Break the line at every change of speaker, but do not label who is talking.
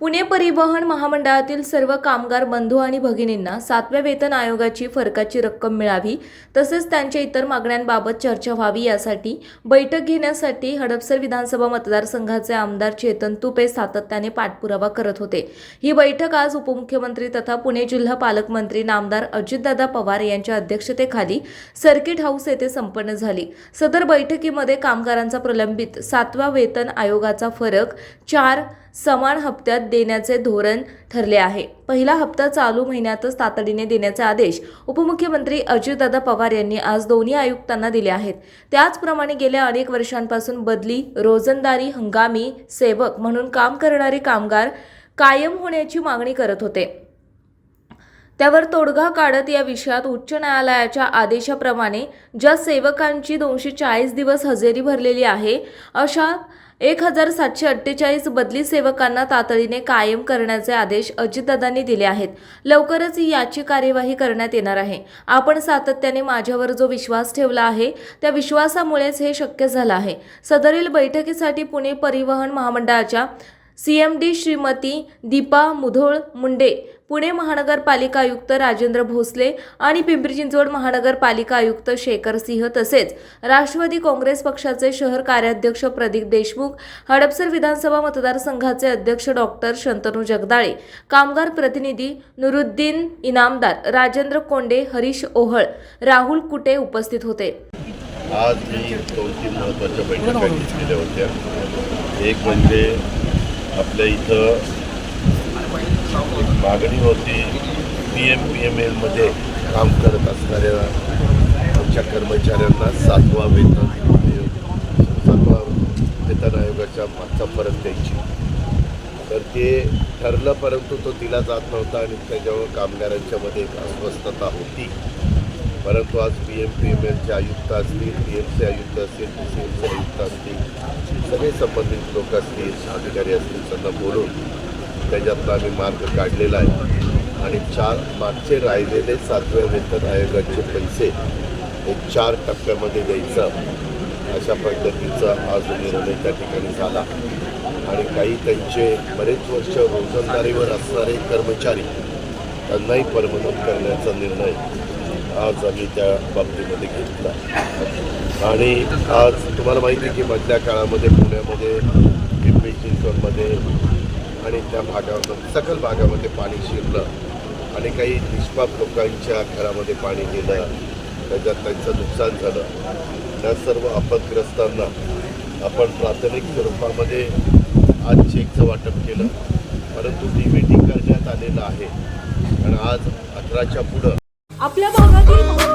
पुणे परिवहन महामंडळातील सर्व कामगार बंधू आणि भगिनींना सातव्या वेतन आयोगाची फरकाची रक्कम मिळावी तसेच त्यांच्या इतर मागण्यांबाबत चर्चा व्हावी यासाठी बैठक घेण्यासाठी हडपसर विधानसभा मतदारसंघाचे आमदार चेतन तुपे सातत्याने पाठपुरावा करत होते. ही बैठक आज उपमुख्यमंत्री तथा पुणे जिल्हा पालकमंत्री नामदार अजितदादा पवार यांच्या अध्यक्षतेखाली सर्किट हाऊस येथे संपन्न झाली. सदर बैठकीमध्ये कामगारांचा प्रलंबित सातवा वेतन आयोगाचा फरक चार समान हप्त्यात देण्याचे धोरण ठरले आहे. पहिला हप्ता चालू महिन्यातच तातडीने देण्याचे आदेश उपमुख्यमंत्री अजितदादा पवार यांनी आज दोन्ही आयुक्तांना दिले आहेत. त्याचप्रमाणे गेल्या अनेक वर्षांपासून बदली रोजंदारी हंगामी सेवक म्हणून काम करणारे कामगार कायम होण्याची मागणी करत होते. त्यावर तोडगा काढत या विषयात उच्च न्यायालयाच्या आदेशाप्रमाणे ज्या सेवकांची दोनशे चाळीस दिवस हजेरी भरलेली आहे अशा एक हजार सातशे अठ्ठेचाळीस बदली सेवकांना तातडीने कायम करण्याचे आदेश अजितदादांनी दिले आहेत. लवकरच याची कार्यवाही करण्यात येणार आहे. आपण सातत्याने माझ्यावर जो विश्वास ठेवला आहे त्या विश्वासामुळेच हे शक्य झालं आहे. सदरील बैठकीसाठी पुणे परिवहन महामंडळाच्या C M D Shrimati Deepa Mudhol Munde Pune महानगरपालिका आयुक्त राजेंद्र भोसले आणि पिंपरी चिंचवड महानगरपालिका आयुक्त शेखर सिंह तसेच राष्ट्रवादी काँग्रेस पक्षाचे शहर कार्याध्यक्ष प्रदीप देशमुख हडपसर विधानसभा मतदारसंघाचे अध्यक्ष डॉक्टर शंतनू जगदाळे कामगार प्रतिनिधी नुरुद्दीन इनामदार राजेंद्र कोंडे हरीश ओहळ राहुल कुटे उपस्थित होते.
आज मी दोन तीन महत्त्वाच्या बैठका घेतलेल्या होत्या. एक म्हणजे आपल्या इथं मागणी होती. पी एम पी एम एलमध्ये काम करत असणाऱ्या आमच्या कर्मचाऱ्यांना सातवा वेतन आयोग सातवा वेतन आयोगाच्या मागचा फरक द्यायची. तर ते ठरलं परंतु तो दिला जात नव्हता आणि त्याच्यावर कामगारांच्यामध्ये एक अस्वस्थता होती. परंतु आज पी एम पी एम एलचे आयुक्त असतील पी एम सी आयुक्त असतील पी सी एमचे आयुक्त असतील सगळे संबंधित लोक असतील अधिकारी असतील त्यांना बोलून त्याच्यातला आम्ही मार्ग काढलेला आहे. आणि चार मागचे राहिलेले सातव्या वेतन आयोगाचे पैसे हे चार टप्प्यामध्ये द्यायचं. अशा पद्धतीचा आज निर्णय त्या ठिकाणी झाला. आणि काही त्यांचे बरेच वर्ष रोजंदारीवर असणारे कर्मचारी त्यांनाही परमनंट करण्याचा निर्णय आज आम्ही त्या बाबतीमध्ये घेतला. आणि आज तुम्हाला माहिती आहे की मधल्या काळामध्ये पुण्यामध्ये त्या भागामध्ये सकल भागामध्ये पाणी शिरलं आणि काही निष्पाप लोकांच्या घरामध्ये पाणी गेलं. त्याच्यात त्यांचं नुकसान झालं. त्या सर्व आपदग्रस्तांना आपण प्राथमिक स्वरूपामध्ये आज चेकचं वाटप केलं. परंतु डिबेटिंग करण्यात आलेलं आहे. आणि आज अठराच्या पुढं
आपल्या भागातील